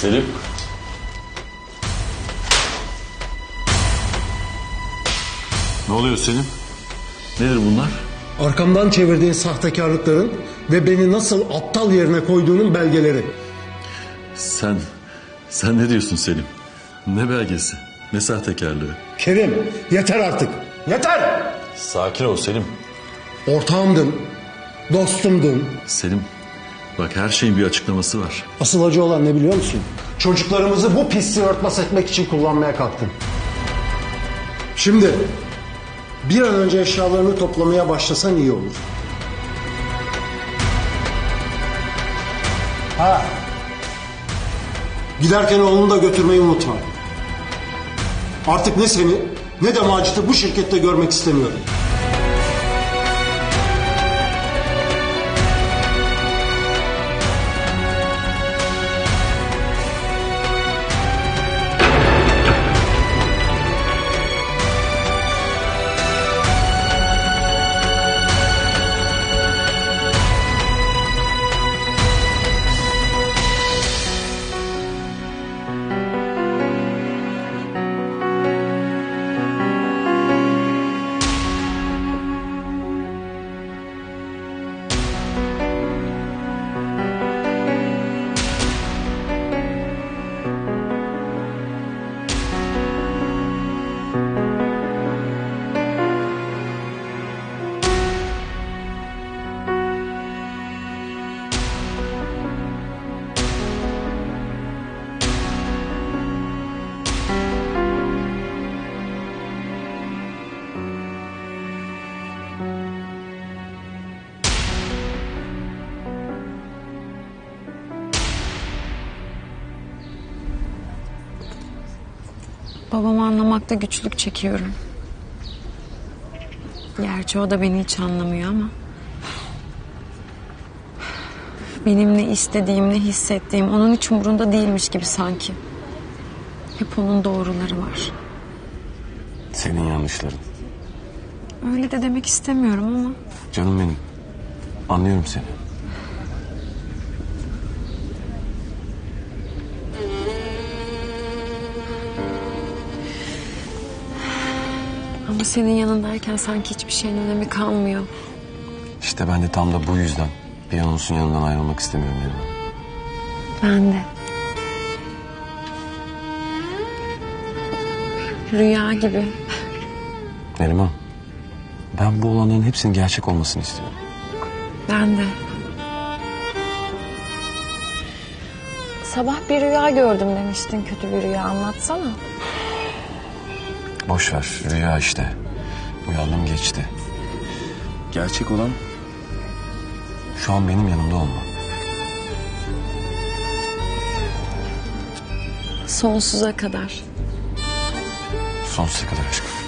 Selim. Ne oluyor Selim? Nedir bunlar? Arkamdan çevirdiğin sahtekarlıkların ve beni nasıl aptal yerine koyduğunun belgeleri. Sen, sen ne diyorsun Selim? Ne belgesi? Ne sahtekarlığı? Kerim yeter artık. Yeter! Sakin ol Selim. Ortağımdın, dostumdun. Selim, bak her şeyin bir açıklaması var. Asıl acı olan ne biliyor musun? Çocuklarımızı bu pisliği örtbas etmek için kullanmaya kalktın. Şimdi bir an önce eşyalarını toplamaya başlasan iyi olur. Ha. Giderken oğlunu da götürmeyi unutma. Artık ne seni ne de Macit'i bu şirkette görmek istemiyorum. Babamı anlamakta güçlük çekiyorum. Gerçi o da beni hiç anlamıyor ama. Benim ne istediğim ne hissettiğim onun hiç umurunda değilmiş gibi sanki. Hep onun doğruları var. Senin yanlışların. Öyle de demek istemiyorum ama. Canım benim. Anlıyorum seni. Ama senin yanındayken sanki hiçbir şeyin önemi kalmıyor. İşte ben de tam da bu yüzden bir an olsun yanından ayrılmak istemiyorum Neriman. Ben de. Rüya gibi. Neriman, ben bu olanların hepsinin gerçek olmasını istiyorum. Ben de. Sabah bir rüya gördüm demiştin kötü bir rüya anlatsana. Boş ver, rüya işte. Uyandım geçti. Gerçek olan şu an benim yanımda olma. Sonsuza kadar. Sonsuza kadar aşkım.